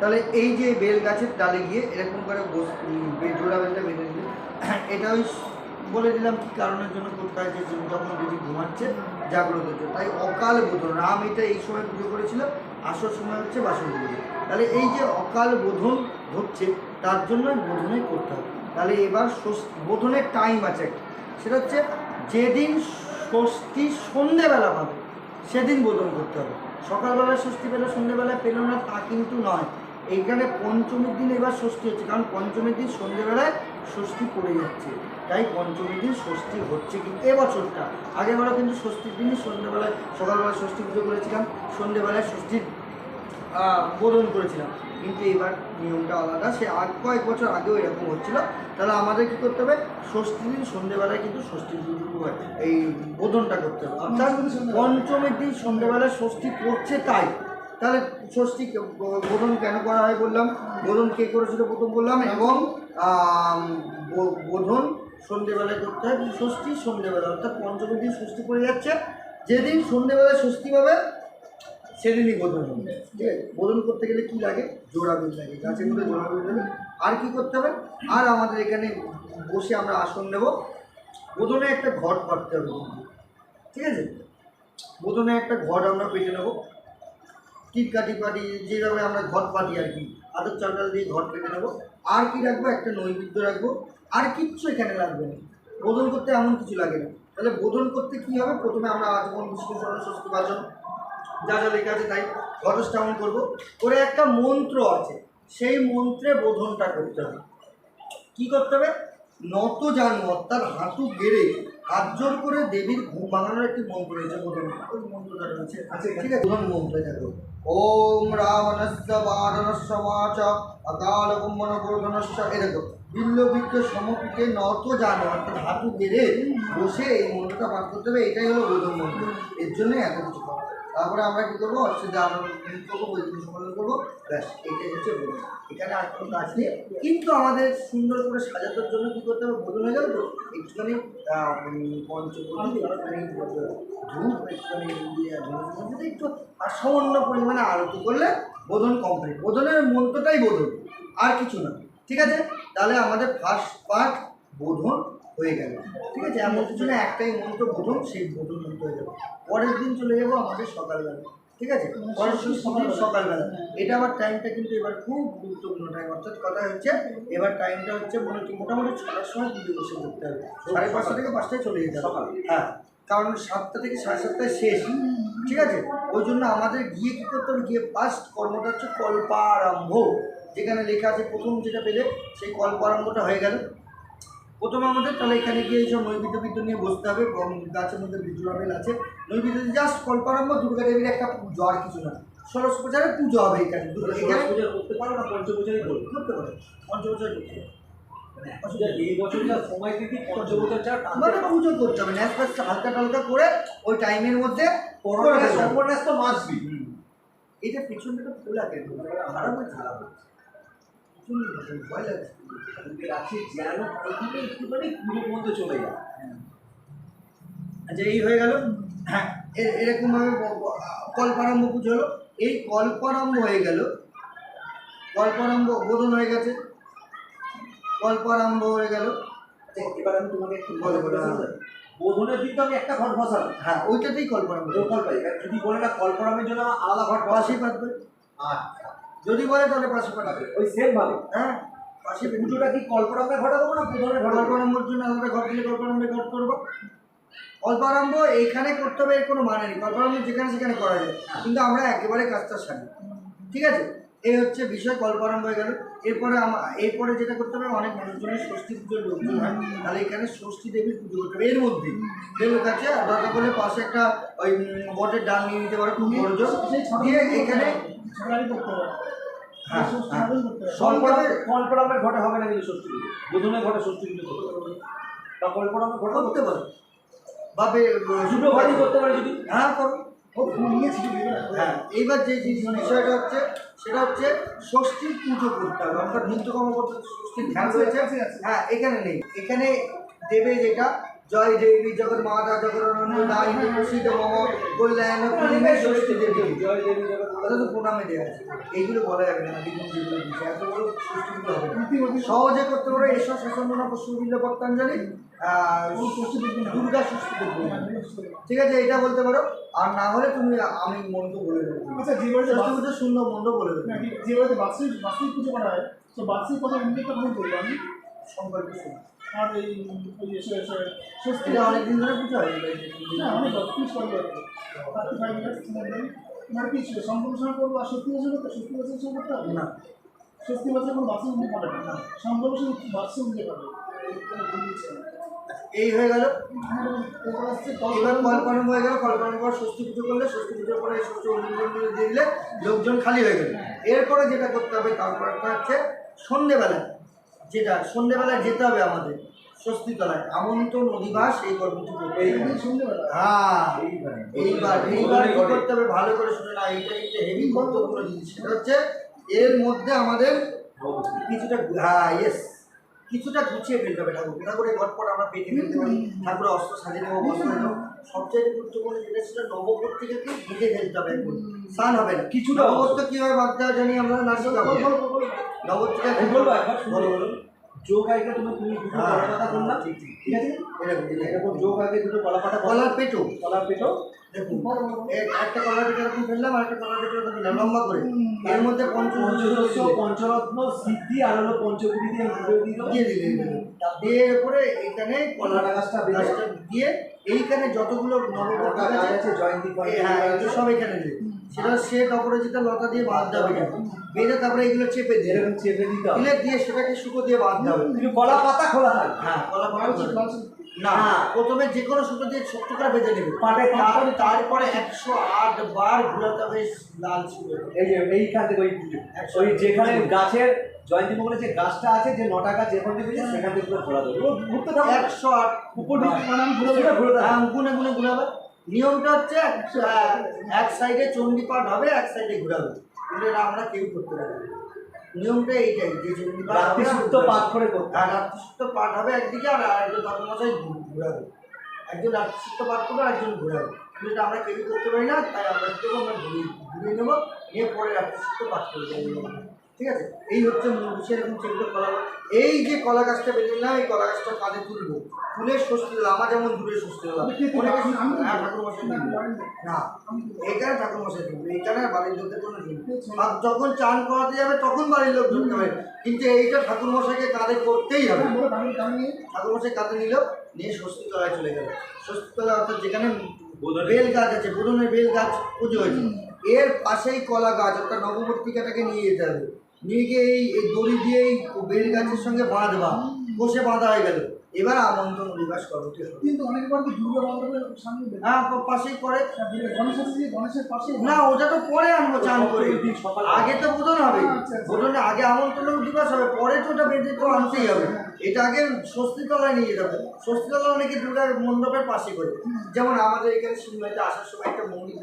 তাহলে এই যে বেল গাছের ডালে গিয়ে এরকম করে বস জোড়া বেলটা বেঁধে দিলে, এটা ওই বলে দিলাম কি কারণের জন্য করতে হয় যে যখন দেবী ঘুমাচ্ছে, জাগ্রত হচ্ছে। তাই অকাল বোধন রাম এটা এই সময় পুজো করেছিল, আসর সময় হচ্ছে বাসন পুজো। তাহলে এই যে অকাল বোধন হচ্ছে, তার জন্য বোধনে করতে হবে। তাহলে এবার বোধনের টাইম আছে একটা। সেটা হচ্ছে যেদিন ষষ্ঠী সন্ধেবেলা পাবে, সেদিন বোধন করতে হবে। সকালবেলা ষষ্ঠী পেল, সন্ধেবেলায় পেল না, তা কিন্তু নয়। এইখানে পঞ্চমীর দিন এবার ষষ্ঠী হচ্ছে কারণ পঞ্চমীর দিন সন্ধেবেলায় ষষ্ঠী পড়ে যাচ্ছে। তাই পঞ্চমীর দিন ষষ্ঠী হচ্ছে কিন্তু এবছরটা। আগেবারও কিন্তু ষষ্ঠীর দিনই সন্ধ্যেবেলায় সকালবেলা ষষ্ঠী পুজো করেছিলাম সন্ধেবেলায় ষষ্ঠীর বোধন করেছিলাম। কিন্তু এবার নিয়মটা আলাদা সে আগ কয়েক বছর আগেও এরকম হচ্ছিল। তাহলে আমাদের কী করতে হবে? ষষ্ঠীর দিন সন্ধ্যেবেলায় কিন্তু ষষ্ঠীর দিন এই বোধনটা করতে হবে। অর্থাৎ পঞ্চমীর দিন সন্ধেবেলায় ষষ্ঠী পড়ছে তাই। তাহলে ষষ্ঠী বোধন কেন করা হয় বললাম? বোধন কে করেছিল প্রথম বললাম, এবং বোধন সন্ধেবেলায় করতে হয় ষষ্ঠী সন্ধেবেলা, অর্থাৎ পঞ্চমীর দিন ষষ্ঠী পড়ে যাচ্ছে। যেদিন সন্ধেবেলায় ষষ্ঠী পাবে, সেদিনই বোধন হবে ঠিক আছে? বোধন করতে গেলে কি লাগে? জোড়া লাগে গাছের মধ্যে জোড়া লাগে। আর কি করতে হবে? আর আমাদের এখানে বসে আমরা আসন নেব। বোধনে একটা ঘট পাততে হবে। ঠিক আছে? বোধনে একটা ঘট আমরা পেটে নেব। টিট কাটি পাটি, যেভাবে আমরা ঘট পাটি আর কি, আদর চালটাল দিয়ে ঘট পেটে নেব। আর কি রাখব? একটা নৈবেদ্য রাখব। আর কিচ্ছু এখানে লাগবে না। বোধন করতে এমন কিছু লাগে না। তাহলে বোধন করতে কি হবে? প্রথমে আমরা বিষ্ণু স্মরণ ষষ্ঠী বাচন যা যা লেখা আছে তাই ঘটস্থাপন করব। করে একটা মন্ত্র আছে, সেই মন্ত্রে বোধনটা করতে হবে। কী করতে হবে? নত জানু অর্থাৎ হাঁটু গেড়ে হাত জোর করে দেবীর ঘুম ভাঙানোর একটি মন্ত্র রয়েছে ওই মন্ত্রটা রয়েছে। আচ্ছা ঠিক আছে বোধন মন্ত্র দেখো ওম রাবণস্য বারণস্য বাচ, অকাল কুম্ভন গোর্ধনস্য এরকম বিল্ল বিদ্য সমপিতে নত জানো, অর্থাৎ হাতু বেড়ে বসে এই মন্ত্রটা পাঠ করতে হবে, এটাই হলো বোধন মন্ত্র। এর জন্য এত কিছু করা। তারপরে আমরা কী করব? আমরা কি করব? বৈদিক সম্মেলন করব। ব্যাস এইটাই হচ্ছে বোধন এখানে আর কোনো কাজ নেই। কিন্তু আমাদের সুন্দর করে সাজানোর জন্য কী করতে হবে? বোধন হয়ে গেল তো? একটুখানি উম, একটুখানি একটু আর সামান্য পরিমাণে আরতি করলে বোধন কমপ্লিট বোধনের মন্ত্রটাই বোধন আর কিছু না। ঠিক আছে? তাহলে আমাদের ফার্স্ট পার্ট বোধন হয়ে গেল। ঠিক আছে এমন কিছু না একটাই মন্ত্র বোধন সেই বোধন মন্ত্র হয়ে যাবে। পরের দিন চলে যাব আমাদের সকালবেলা। ঠিক আছে পরের দিন সকাল সকালবেলা। এটা আবার টাইমটা কিন্তু এবার খুব গুরুত্বপূর্ণ টাইম অর্থাৎ কথা হচ্ছে এবার টাইমটা হচ্ছে মনে হচ্ছে মোটামুটি ছটার সময় পুজো বসে করতে হবে। সাড়ে পাঁচটা থেকে পাঁচটায় চলে যেতে হবে। হ্যাঁ কারণ সাতটা থেকে সাড়ে সাতটায় শেষ। ঠিক আছে ওই জন্য আমাদের গিয়ে কী করতে হবে? গিয়ে ফার্স্ট কর্মটা হচ্ছে কল্পারম্ভ। যেখানে লেখা আছে প্রথম যেটা পেলে সেই কল্পারম্ভটা হয়ে গেল। প্রথমে আমাদের তাহলে এখানে গিয়ে এইসব নৈবেদ্য বিদ্য নিয়ে বসতে হবে এবং গাছের মধ্যে বিজুরাবেল আছে। নৈবেদ্য জাস্ট কল্পারম্ভ দুর্গা দেবীর একটা পুজো আর কিছু না। ষোড়শ পূজারের পুজো হবে এখানে দুর্গা পূজা করতে পারো না পঞ্চপূজারই করতে পারে পঞ্চবছর করতে হবে এই বছর যা সময় থেকে পঞ্চপূজার মানে পুজো করতে হবে হালকা টালকা করে ওই টাইমের মধ্যে তো মাসবি। এটা পিছনটা খোলা কেন? খারাপ খারাপ পিছন ভয় লাগছে রাখছি যেন প্রথমে একটুখানি পুরো পর্যন্ত চলে যায় আচ্ছা এই হয়ে গেল? হ্যাঁ এরকমভাবে ব- কল্পারম্ভ পুজো হলো। এই কল্পারম্ভ হয়ে গেল। কল্পারম্ভ বোধন হয়ে গেছে। কল্পারম্ভ হয়ে গেল। এবার আমি তোমাকে একটু বলো, বলে বোধনের দিন তো আমি একটা ঘট বসালাম হ্যাঁ ওইটাতেই কল্পারম্ভ কল্প এবার যদি বলে না কল্পনামের জন্য আলাদা ঘট বসাই পাঠবে আচ্ছা। যদি বলে তাহলে পাশে পাঠাবে ওই সেম ভাবে। হ্যাঁ? পাশে পুজোটা কি কল্পনামের ঘটা দেবো না ঘটা দেবো? জন্য আমরা ঘর দিলে কল্পারম্ভে ঘর করব। কল্পারম্ভ এইখানে করতে হবে এর কোনো মানে নেই। কল্পারম্ভ যেখানে সেখানে করা যায়। কিন্তু আমরা একেবারে কাজটা সারি। ঠিক আছে? এই হচ্ছে বিষয় কল্পারম্ভ হয়ে গেল। এরপরে এরপরে যেটা করতে হবে অনেক মানুষজনের ষষ্ঠী পুজোর লোকজন হয়। তাহলে এখানে ষষ্ঠী দেবীর পুজো করতে হবে। এর মধ্যে যে লোক আছে দরকার করলে পাশে একটা ওই বটের ডাল নিয়ে নিতে পারো খুব বড় দিয়ে এখানে হ্যাঁ হ্যাঁ কল্পনামের কল্পনামের ঘটে হবে না কিন্তু ষষ্ঠী পুজো বোধনের ঘটে ষষ্ঠী পুজো করতে পারবে বা কল্পনামের ঘটে করতে পারো। বা দুটো ঘটই করতে পারে যদি। হ্যাঁ করো। হ্যাঁ এইবার যে বিষয়টা হচ্ছে সেটা হচ্ছে ষষ্ঠীর পুজো করতে হবে। অর্থাৎ নিত্য কর্ম করতে ষষ্ঠীর ধ্যান রয়েছে হ্যাঁ এখানে নেই। এখানে দেবে যেটা জয় দেবী জগৎ মাতা দায়িনী প্রসিদ্ধ মম কল্যাণ পূর্ণিমে ষষ্ঠী দেবী। জয় দেবী জগৎ প্রণামে দেওয়া আছে। এইগুলো বলা যাবে না বিভিন্ন যেগুলো দিচ্ছে এত বড় ষষ্ঠীগুলো হবে সহজে করতে পারো। এসব শাসন পশ্চিমবিন্দ পত্তাঞ্জলি। দুর্গা দেবী ঠিক আছে এটা বলতে পারো। আর না হলে তুমি আমি মন্ত্র বলে দেবো। আচ্ছা বার্ষিক পুজো সুন্দর মন্ত্র বলে দেবো। বাড়িতে বার্ষিক বার্ষিক পুজো করা হয় তো বার্ষিক কথা ভুল করি আমি? শুনো আর এই অনেকদিন ধরে পুজো হয় না অনেক প্লিজ কল করে থার্টি ফাইভ মিনিটস তোমার কি সম্পূর্ণ সময় করব আর সত্যি বছর করতে সত্যি বছর সময় করতে হবে না। সত্যি বছর কোনো না। সম্পূর্ণ সময় এই হয়ে গেল। আসছে এবার হয়ে গেল পর ষষ্ঠী পুজো করলে ষষ্ঠী পুজোর পরে ষষ্ঠী দিয়ে দিলে লোকজন খালি হয়ে গেল এরপরে যেটা করতে হবে তারপরটা হচ্ছে সন্ধেবেলায় যেটা সন্ধেবেলায় যেতে হবে আমাদের ষষ্ঠীতলায় আমন্ত্রণ অধিবাস এই সন্ধ্যেবেলা? হ্যাঁ এইবার এইবার কি করতে হবে? ভালো করে শুনে না এইটা কিন্তু হেভি গুরুত্বপূর্ণ জিনিস। সেটা হচ্ছে এর মধ্যে আমাদের কিছুটা হ্যাঁ ইয়েস কিছুটা গুছিয়ে ফেলতে হবে ঠাকুর ঠাকুরের ঘটপট আমরা পেটে ফেলতে পারি। ঠাকুরের অস্ত্র সাজিয়ে দেবো বস্ত্র দেবো সবচেয়ে গুরুত্বপূর্ণ যেটা ছিল নবপত্রিকাকে ঘিরে ফেলতে হবে স্নান হবে না। কিছুটা কি কীভাবে বাদ দেওয়া জানি আমরা না শিখাবো নবপত্রিকা বলব বলো বলো। যোগ আগে তুমি তুমি দুটো হ্যাঁ, কলা পাতা করলাম ঠিক ঠিক। ঠিক আছে? এরকম এরকম। এরকম যোগ আগে দুটো কলা পাতা কলার পেটো। কলার পেটো। দেখুন একটা কলার পেটো এরকম ফেললাম আর একটা কলার পেটো এরকম লম্বা করে। এর মধ্যে পঞ্চরত্ন পঞ্চরত্ন সিদ্ধি আর হলো পঞ্চগুড়ি দিয়ে দিয়ে দিলে দিয়ে এরপরে এখানে কলা গাছটা গাছটা দিয়ে এইখানে যতগুলো মোটা গাছ আছে জয়ন্তী হ্যাঁ সব এখানে দিয়ে। সেটা সে অপরাজিতা লতা দিয়ে বাঁধতে হবে কিন্তু বেঁধে তারপরে এগুলো চেপে দিয়ে এরকম চেপে দিতে হবে। দিয়ে সেটাকে সুতো দিয়ে হবে। কিন্তু কলা পাতা খোলা থাকবে হ্যাঁ কলা পাতা না। হ্যাঁ। প্রথমে যে কোনো সুতো দিয়ে ছোট্ট করে বেঁধে নেবে। পাটে তার- তারপরে একশো আট বার ঘুরাতে হবে লাল সুতো। এই এইখান থেকে ওই ওই যেখানে গাছের জয়ন্তী মঙ্গলের যে গাছটা আছে যে নটা গাছ যেখান থেকে সেখান থেকে পুরো ঘোরা দেবে ও ঘুরতে একশো আট। উপর দিকে মানে ঘুরে ঘুরে হ্যাঁ গুনে গুনে ঘুরাবে। নিয়মটা হচ্ছে এক সাইডে চণ্ডী পাঠ হবে এক সাইডে ঘুরাবে। আমরা কেউ করতে পারি। নিয়মটা এইটাই যে চণ্ডী পাঠ করে করতে আর রাত্রি সুক্ত পাঠ হবে একদিকে আর একজন তন্মশাই ঘুরাবে। একজন রাত্রিসূত্র পাঠ করবে আর একজন ঘুরাবে। কিন্তু আমরা কেউ করতে পারি না তাই আমরা আমরা ঘুরিয়ে ঘুরিয়ে নেব নিয়ে পরে রাত্রি পাঠ করে দেবো। ঠিক আছে? এই হচ্ছে মূল বিষয় এরকম চেষ্টা করা এই যে কলা গাছটা বেঁধে নিলাম এই কলা গাছটা কাঁধে তুলবো। তুলে ষষ্ঠী দিলাম। আমার যেমন দূরে আমি- আমি হ্যাঁ। ঠাকুর মশাই না, লোক। না আমি তুলবো। এখানে ঠাকুর মশাই তুলবে এখানে বাড়ির লোকের কোনো দিন আর যখন চান করাতে যাবে তখন বাড়ির লোক ঢুকতে হবে কিন্তু এইটা ঠাকুর মশাইকে কাঁধে করতেই হবে। হ্যাঁ, ঠাকুর মশাই কাঁধে নিল নিয়ে ষষ্ঠী তলায় চলে গেল। তলায় অর্থাৎ যেখানে বেল গাছ আছে বোধনের বেল গাছ পুজো হয়েছে। এর পাশেই কলা গাছ অর্থাৎ নবমর্তিকাটাকে নিয়ে যেতে হবে। নিয়ে গিয়ে এই দড়ি দিয়ে এই বেল গাছের সঙ্গে বাঁধবা বসে বাঁধা হয়ে গেল। এবার আমন্ত্রণ অধিবাস করতে হবে কিন্তু অনেকবার কি দুর্গা মণ্ডপের সামনে হ্যাঁ পাশেই করে হ্যাঁ, দুর্গা- গণেশ গণেশের পাশে না ওটা তো পরে আনব চান করে। সকালে। আগে তো বোধন হবে। আচ্ছা, আচ্ছা। বোধনে আগে আমন্ত্রণ দিবস হবে পরে তো ওটা বেঁধে তো আনতেই হবে। এটা আগে ষষ্ঠীতলায় নিয়ে যেতে হবে। ষষ্ঠীতলা অনেকে দুর্গা মণ্ডপের পাশে করে যেমন আমাদের এখানে সিনেমাতে আসার সময় একটা মন্দির